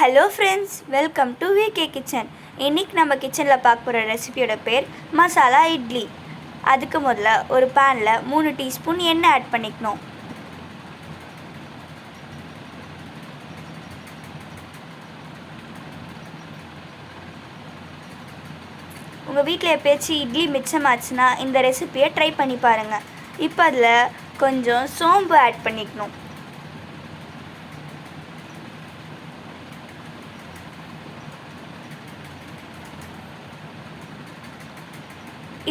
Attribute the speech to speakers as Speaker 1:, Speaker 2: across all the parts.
Speaker 1: Hello friends welcome to VK kitchen இன்றைக்கி நம்ம கிச்சனில் பார்க்க போகிற ரெசிபியோட பேர் மசாலா இட்லி அதுக்கு முதல்ல ஒரு பேனில் மூணு டீஸ்பூன் எண்ணெய் ஆட் பண்ணிக்கணும். உங்கள் வீட்டில் எப்பயாச்சும் இட்லி மிச்சமாச்சுன்னா இந்த ரெசிபியை ட்ரை பண்ணி பாருங்கள் இப்போ அதில் கொஞ்சம் சோம்பு ஆட் பண்ணிக்கணும்.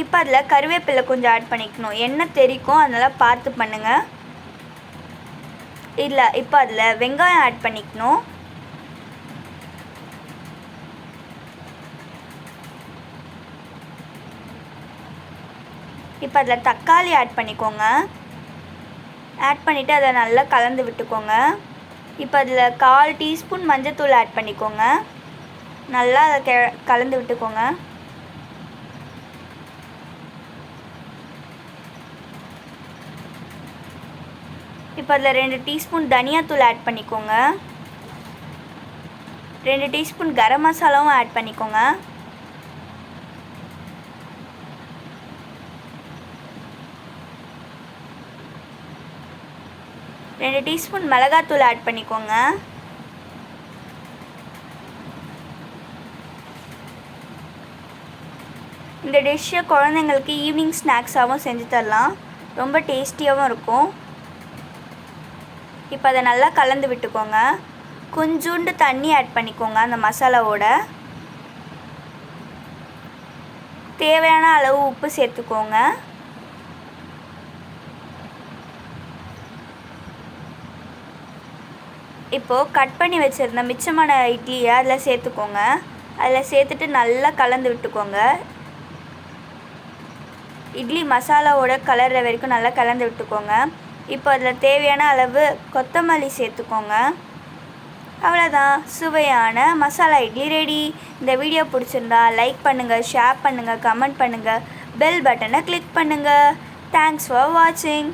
Speaker 1: இப்போ அதில் கருவேப்பிலை கொஞ்சம் ஆட் பண்ணிக்கணும். எண்ணெய் தெரிக்கும் அதனால் பார்த்து பண்ணுங்கள் இல்லை இப்போ அதில் வெங்காயம் ஆட் பண்ணிக்கணும். இப்போ அதில் தக்காளி ஆட் பண்ணிக்கோங்க. ஆட் பண்ணிவிட்டு அதை நல்லா கலந்து விட்டுக்கோங்க. இப்போ அதில் கால் டீஸ்பூன் மஞ்சத்தூள் ஆட் பண்ணிக்கோங்க. நல்லா அதை கெ கலந்து விட்டுக்கோங்க. இப்போ அதில் ரெண்டு டீஸ்பூன் தனியாத்தூள் ஆட் பண்ணிக்கோங்க. ரெண்டு டீஸ்பூன் கரம் மசாலாவும் ஆட் பண்ணிக்கோங்க. ரெண்டு டீஸ்பூன் மிளகாத்தூள் ஆட் பண்ணிக்கோங்க. இந்த டிஷ்ஷை குழந்தைங்களுக்கு ஈவினிங் ஸ்நாக்ஸாகவும் செஞ்சு தரலாம். ரொம்ப டேஸ்டியாகவும் இருக்கும். இப்போ அதை நல்லா கலந்து விட்டுக்கோங்க. கொஞ்சோண்டு தண்ணி ஆட் பண்ணிக்கோங்க அந்த மசாலாவோட. தேவையான அளவு உப்பு சேர்த்துக்கோங்க. இப்போது கட் பண்ணி வச்சுருந்த மிச்சமான இட்லியை அதில் சேர்த்துக்கோங்க. அதில் சேர்த்துட்டு நல்லா கலந்து விட்டுக்கோங்க. இட்லி மசாலாவோட கலர்ற வரைக்கும் நல்லா கலந்து விட்டுக்கோங்க. இப்போ அதில் தேவையான அளவு கொத்தமல்லி சேர்த்துக்கோங்க. அவ்வளோதான் சுவையான மசாலா இட்லி ரெடி இந்த வீடியோ பிடிச்சிருந்தா லைக் பண்ணுங்கள் ஷேர் பண்ணுங்கள் கமெண்ட் பண்ணுங்கள் பெல் பட்டனை கிளிக் பண்ணுங்கள் தேங்க்ஸ் ஃபார் வாட்சிங்